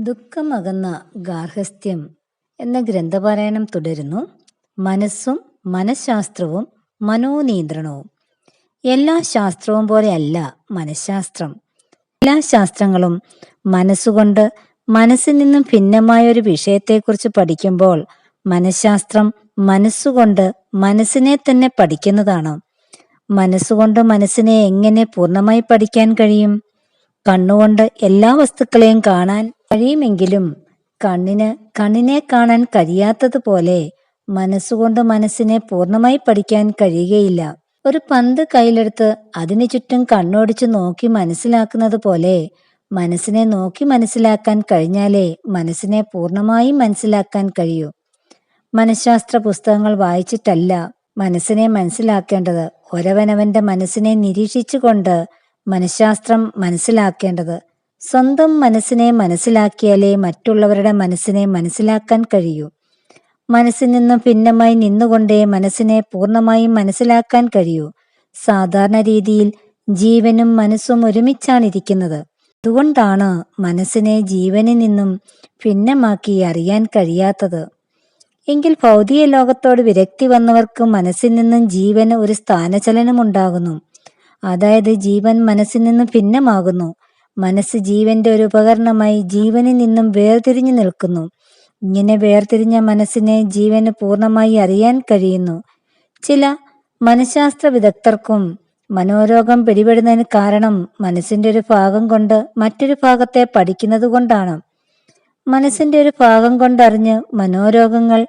ദുഃഖമകന്ന ഗാർഹസ്ഥ്യം എന്ന ഗ്രന്ഥപാരായണം തുടരുന്നു. മനസ്സും മനഃശാസ്ത്രവും മനോനിയന്ത്രണവും. എല്ലാ ശാസ്ത്രവും പോലെയല്ല മനഃശാസ്ത്രം. എല്ലാ ശാസ്ത്രങ്ങളും മനസ്സുകൊണ്ട് മനസ്സിൽ നിന്നും ഭിന്നമായ ഒരു വിഷയത്തെക്കുറിച്ച് പഠിക്കുമ്പോൾ മനഃശാസ്ത്രം മനസ്സുകൊണ്ട് മനസ്സിനെ തന്നെ പഠിക്കുന്നതാണ്. മനസ്സുകൊണ്ട് മനസ്സിനെ എങ്ങനെ പൂർണമായി പഠിക്കാൻ കഴിയും? കണ്ണുകൊണ്ട് എല്ലാ വസ്തുക്കളെയും കാണാൻ കഴിയുമെങ്കിലും കണ്ണിന് കണ്ണിനെ കാണാൻ കഴിയാത്തതുപോലെ മനസ്സുകൊണ്ട് മനസ്സിനെ പൂർണമായി പഠിക്കാൻ കഴിയുകയില്ല. ഒരു പന്ത് കയ്യിലെടുത്ത് അതിനു ചുറ്റും കണ്ണോടിച്ച് നോക്കി മനസ്സിലാക്കുന്നത് പോലെ മനസ്സിനെ നോക്കി മനസ്സിലാക്കാൻ കഴിഞ്ഞാലേ മനസ്സിനെ പൂർണമായും മനസ്സിലാക്കാൻ കഴിയൂ. മനഃശാസ്ത്ര പുസ്തകങ്ങൾ വായിച്ചിട്ടല്ല മനസ്സിനെ മനസ്സിലാക്കേണ്ടത്. ഒരവനവന്റെ മനസ്സിനെ നിരീക്ഷിച്ചുകൊണ്ട് മനഃശാസ്ത്രം മനസ്സിലാക്കേണ്ടത്. സ്വന്തം മനസ്സിനെ മനസ്സിലാക്കിയാലേ മറ്റുള്ളവരുടെ മനസ്സിനെ മനസ്സിലാക്കാൻ കഴിയൂ. മനസ്സിൽ നിന്നും ഭിന്നമായി നിന്നുകൊണ്ടേ മനസ്സിനെ പൂർണമായും മനസ്സിലാക്കാൻ കഴിയൂ. സാധാരണ രീതിയിൽ ജീവനും മനസ്സും ഒരുമിച്ചാണിരിക്കുന്നത്. അതുകൊണ്ടാണ് മനസ്സിനെ ജീവനിൽ നിന്നും ഭിന്നമാക്കി അറിയാൻ കഴിയാത്തത്. എങ്കിൽ ഭൗതിക ലോകത്തോട് വിരക്തി വന്നവർക്ക് മനസ്സിൽ നിന്നും ജീവന് ഒരു സ്ഥാനചലനം ഉണ്ടാകുന്നു അതായത് ജീവൻ മനസ്സിൽ നിന്നും ഭിന്നമാകുന്നു. മനസ്സ് ജീവന്റെ ഒരു ഉപകരണമായി ജീവനിൽ നിന്നും വേർതിരിഞ്ഞു നിൽക്കുന്നു. ഇങ്ങനെ വേർതിരിഞ്ഞ മനസ്സിനെ ജീവന് പൂർണമായി അറിയാൻ കഴിയുന്നു. ചില മനഃശാസ്ത്ര വിദഗ്ധർക്കും മനോരോഗം പിടിപെടുന്നതിന് കാരണം മനസ്സിന്റെ ഒരു ഭാഗം കൊണ്ട് മറ്റൊരു ഭാഗത്തെ പഠിക്കുന്നത് കൊണ്ടാണ്. മനസ്സിന്റെ ഒരു ഭാഗം കൊണ്ടറിഞ്ഞ് മനോരോഗങ്ങൾ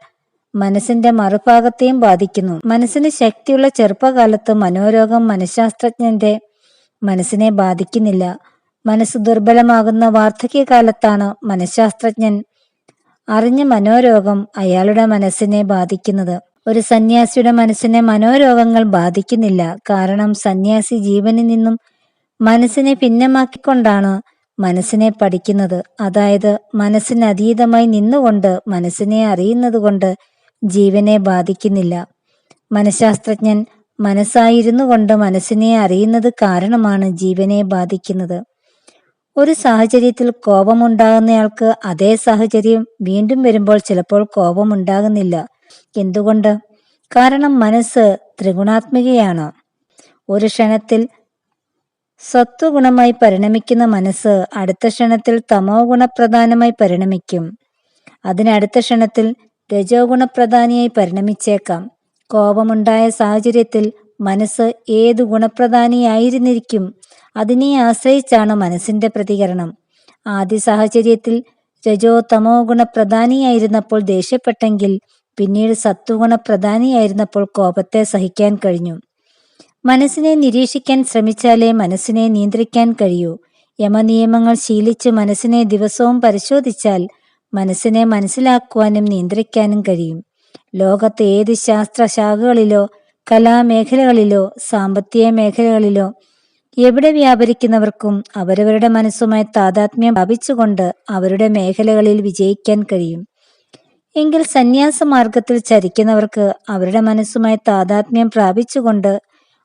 മനസ്സിന്റെ മറുഭാഗത്തെയും ബാധിക്കുന്നു. മനസ്സിന് ശക്തിയുള്ള ചെറുപ്പകാലത്ത് മനോരോഗം മനഃശാസ്ത്രജ്ഞന്റെ മനസ്സിനെ ബാധിക്കുന്നില്ല. മനസ്സ് ദുർബലമാകുന്ന വാർദ്ധക്യകാലത്താണ് മനഃശാസ്ത്രജ്ഞൻ അറിഞ്ഞ മനോരോഗം അയാളുടെ മനസ്സിനെ ബാധിക്കുന്നത്. ഒരു സന്യാസിയുടെ മനസ്സിനെ മനോരോഗങ്ങൾ ബാധിക്കുന്നില്ല. കാരണം സന്യാസി ജീവനിൽ നിന്നും മനസ്സിനെ ഭിന്നമാക്കിക്കൊണ്ടാണ് മനസ്സിനെ പഠിക്കുന്നത്. അതായത് മനസ്സിന് അതീതമായി നിന്നുകൊണ്ട് മനസ്സിനെ അറിയുന്നത് കൊണ്ട് ജീവനെ ബാധിക്കുന്നില്ല. മനഃശാസ്ത്രജ്ഞൻ മനസ്സായിരുന്നു കൊണ്ട് മനസ്സിനെ അറിയുന്നത് കാരണമാണ് ജീവനെ ബാധിക്കുന്നത്. ഒരു സാഹചര്യത്തിൽ കോപമുണ്ടാകുന്നയാൾക്ക് അതേ സാഹചര്യം വീണ്ടും വരുമ്പോൾ ചിലപ്പോൾ കോപമുണ്ടാകുന്നില്ല. എന്തുകൊണ്ട്? കാരണം മനസ്സ് ത്രിഗുണാത്മികയാണ്. ഒരു ക്ഷണത്തിൽ സത്വഗുണമായി പരിണമിക്കുന്ന മനസ്സ് അടുത്ത ക്ഷണത്തിൽ തമോ ഗുണപ്രധാനമായി പരിണമിക്കും. അതിനടുത്ത ക്ഷണത്തിൽ രജോ ഗുണപ്രധാനിയായി പരിണമിച്ചേക്കാം. കോപമുണ്ടായ സാഹചര്യത്തിൽ മനസ്സ് ഏത് ഗുണപ്രധാനിയായിരുന്നിരിക്കും? അതിനെ ആശ്രയിച്ചാണ് മനസ്സിന്റെ പ്രതികരണം. ആദ്യ സാഹചര്യത്തിൽ രജോ തമോ ഗുണപ്രധാനിയായിരുന്നപ്പോൾ ദേഷ്യപ്പെട്ടെങ്കിൽ പിന്നീട് സത്വഗുണപ്രധാനിയായിരുന്നപ്പോൾ കോപത്തെ സഹിക്കാൻ കഴിഞ്ഞു. മനസ്സിനെ നിരീക്ഷിക്കാൻ ശ്രമിച്ചാലേ മനസ്സിനെ നിയന്ത്രിക്കാൻ കഴിയൂ. യമനിയമങ്ങൾ ശീലിച്ച് മനസ്സിനെ ദിവസവും പരിശോധിച്ചാൽ മനസ്സിനെ മനസ്സിലാക്കുവാനും നിയന്ത്രിക്കാനും കഴിയും. ലോകത്തെ ഏത് ശാസ്ത്ര ശാഖകളിലോ കലാമേഖലകളിലോ സാമ്പത്തിക മേഖലകളിലോ എവിടെ വ്യാപരിക്കുന്നവർക്കും അവരവരുടെ മനസ്സുമായി താതാത്മ്യം ഭവിച്ചുകൊണ്ട് അവരുടെ മേഖലകളിൽ വിജയിക്കാൻ കഴിയും. എങ്കിൽ സന്യാസ മാർഗത്തിൽ ചരിക്കുന്നവർക്ക് അവരുടെ മനസ്സുമായി താതാത്മ്യം പ്രാപിച്ചുകൊണ്ട്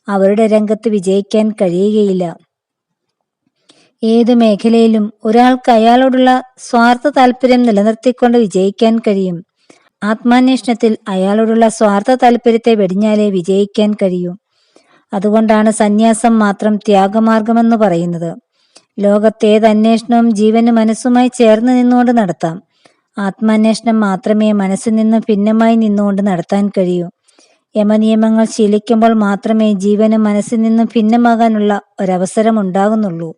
അവരുടെ രംഗത്ത് വിജയിക്കാൻ കഴിയുകയില്ല. ഏത് മേഖലയിലും ഒരാൾക്ക് അയാളോടുള്ള സ്വാർത്ഥ താല്പര്യം നിലനിർത്തിക്കൊണ്ട് വിജയിക്കാൻ കഴിയും. ആത്മാന്വേഷണത്തിൽ അയാളോടുള്ള സ്വാർത്ഥ താല്പര്യത്തെ വെടിഞ്ഞാലേ വിജയിക്കാൻ കഴിയൂ. അതുകൊണ്ടാണ് സന്യാസം മാത്രം ത്യാഗമാർഗമെന്ന് പറയുന്നത്. ലോകത്തേത് അന്വേഷണവും ജീവന് മനസ്സുമായി ചേർന്ന് നിന്നുകൊണ്ട് നടത്താം. ആത്മാന്വേഷണം മാത്രമേ മനസ്സിൽ നിന്ന് ഭിന്നമായി നിന്നുകൊണ്ട് നടത്താൻ കഴിയൂ. യമനിയമങ്ങൾ ശീലിക്കുമ്പോൾ മാത്രമേ ജീവന് മനസ്സിൽ നിന്നും ഭിന്നമാകാനുള്ള ഒരവസരം ഉണ്ടാകുന്നുള്ളൂ.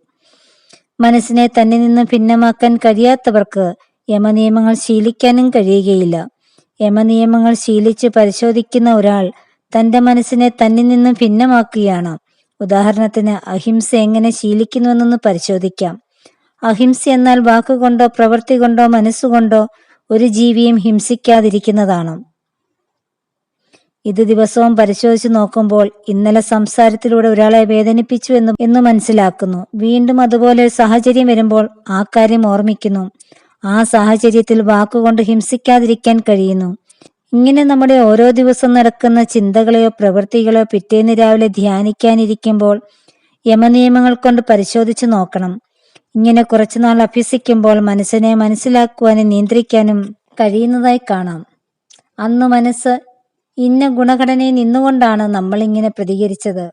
മനസ്സിനെ തന്നെ നിന്ന് ഭിന്നമാക്കാൻ കഴിയാത്തവർക്ക് യമനിയമങ്ങൾ ശീലിക്കാനും കഴിയുകയില്ല. യമനിയമങ്ങൾ ശീലിച്ച് പരിശോധിക്കുന്ന ഒരാൾ തന്റെ മനസ്സിനെ തന്നിൽ നിന്നും ഭിന്നമാക്കുകയാണ്. ഉദാഹരണത്തിന് അഹിംസ എങ്ങനെ ശീലിക്കുന്നുവെന്നൊന്ന് പരിശോധിക്കാം. അഹിംസ എന്നാൽ വാക്കുകൊണ്ടോ പ്രവൃത്തി കൊണ്ടോ മനസ്സുകൊണ്ടോ ഒരു ജീവിയും ഹിംസിക്കാതിരിക്കുന്നതാണ്. ഇത് ദിവസവും പരിശോധിച്ചു നോക്കുമ്പോൾ ഇന്നലെ സംസാരത്തിലൂടെ ഒരാളെ വേദനിപ്പിച്ചു എന്ന് എന്ന് മനസ്സിലാക്കുന്നു. വീണ്ടും അതുപോലെ ഒരു സാഹചര്യം വരുമ്പോൾ ആ കാര്യം ഓർമ്മിക്കുന്നു. ആ സാഹചര്യത്തിൽ വാക്കുകൊണ്ട് ഹിംസിക്കാതിരിക്കാൻ കഴിയുന്നു. ഇങ്ങനെ നമ്മുടെ ഓരോ ദിവസം നടക്കുന്ന ചിന്തകളെയോ പ്രവൃത്തികളോ പിറ്റേന്ന് രാവിലെ ധ്യാനിക്കാനിരിക്കുമ്പോൾ യമനിയമങ്ങൾ കൊണ്ട് പരിശോധിച്ചു നോക്കണം. ഇങ്ങനെ കുറച്ചുനാൾ അഭ്യസിക്കുമ്പോൾ മനസ്സിനെ മനസ്സിലാക്കുവാനും നിയന്ത്രിക്കാനും കഴിയുന്നതായി കാണാം. അന്ന് മനസ്സ് ഇന്ന ഗുണഘടനയിൽ നിന്നുകൊണ്ടാണ് നമ്മൾ ഇങ്ങനെ പ്രതികരിച്ചത്.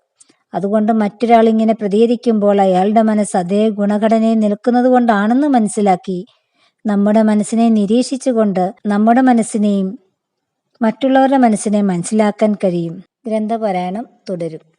അതുകൊണ്ട് മറ്റൊരാൾ ഇങ്ങനെ പ്രതികരിക്കുമ്പോൾ അയാളുടെ മനസ്സ് അതേ ഗുണഘടനയിൽ നിൽക്കുന്നത് കൊണ്ടാണെന്ന് മനസ്സിലാക്കി നമ്മുടെ മനസ്സിനെ നിരീക്ഷിച്ചുകൊണ്ട് നമ്മുടെ മനസ്സിനെയും മറ്റുള്ളവരുടെ മനസ്സിനെ മനസ്സിലാക്കാൻ കഴിയും. ഗ്രന്ഥപാരായണം തുടരും.